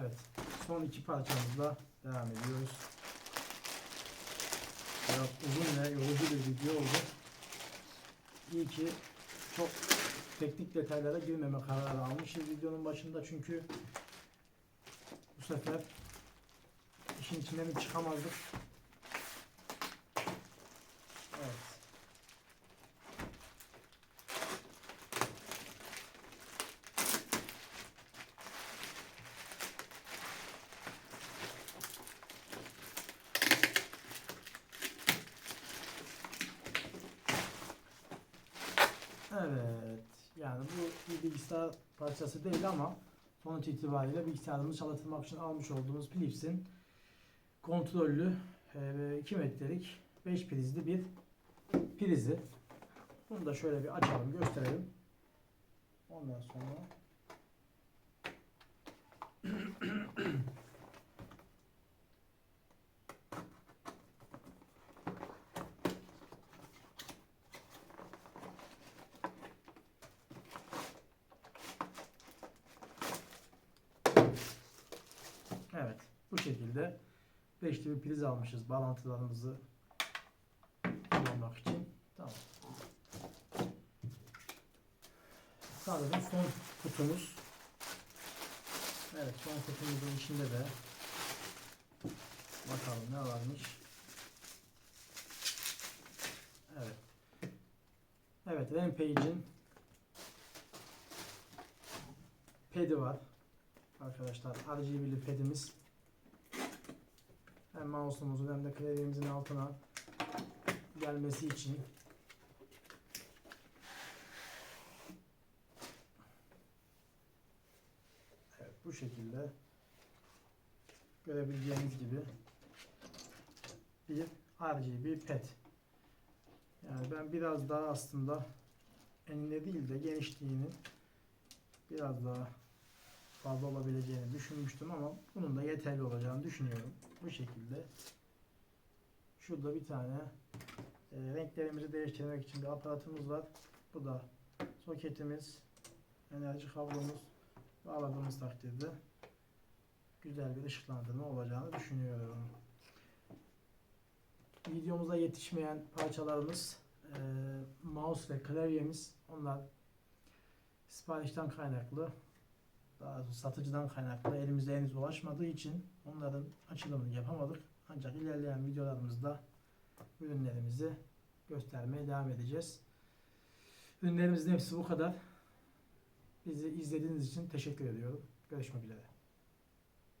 Evet. Son iki parçamızla devam ediyoruz. Biraz uzun ve yorucu bir video oldu. İyi ki çok teknik detaylara girmeme kararı almışız videonun başında çünkü bu sefer işin içinden çıkamazdık. Evet. Evet. Yani bu bir bilgisayar parçası değil ama sonuç itibariyle bilgisayarımızı çalıştırmak için almış olduğumuz Philips'in kontrollü e, 2 metrelik 5 prizli bir prizi. Bunu da şöyle bir açalım gösterelim. Ondan sonra Evet. Bu şekilde beşli bir priz almışız bağlantılarımızı kullanmak için. Tamam. Sanırım son kutumuz. Evet son kutumuzun içinde de bakalım ne varmış. Evet. Evet Rampage'in pedi var. Arkadaşlar RGB'li pedimiz hem mouse'umuzun hem de klavyemizin altına gelmesi için Evet bu şekilde görebileceğiniz gibi bir RGB ped. Yani ben biraz daha aslında enine değil de genişliğini biraz daha fazla olabileceğini düşünmüştüm ama bunun da yeterli olacağını düşünüyorum. Bu şekilde. Şurada bir tane e, renklerimizi değiştirmek için bir aparatımız var. Bu da soketimiz, enerji kablomuz bağladığımız takdirde güzel bir ışıklandırma olacağını düşünüyorum. Videomuza yetişmeyen parçalarımız e, mouse ve klavyemiz onlar siparişten kaynaklı daha satıcıdan kaynaklı elimize henüz ulaşmadığı için onların açılımını yapamadık. Ancak ilerleyen videolarımızda ürünlerimizi göstermeye devam edeceğiz. Ürünlerimizin hepsi bu kadar. Bizi izlediğiniz için teşekkür ediyorum. Görüşmek üzere.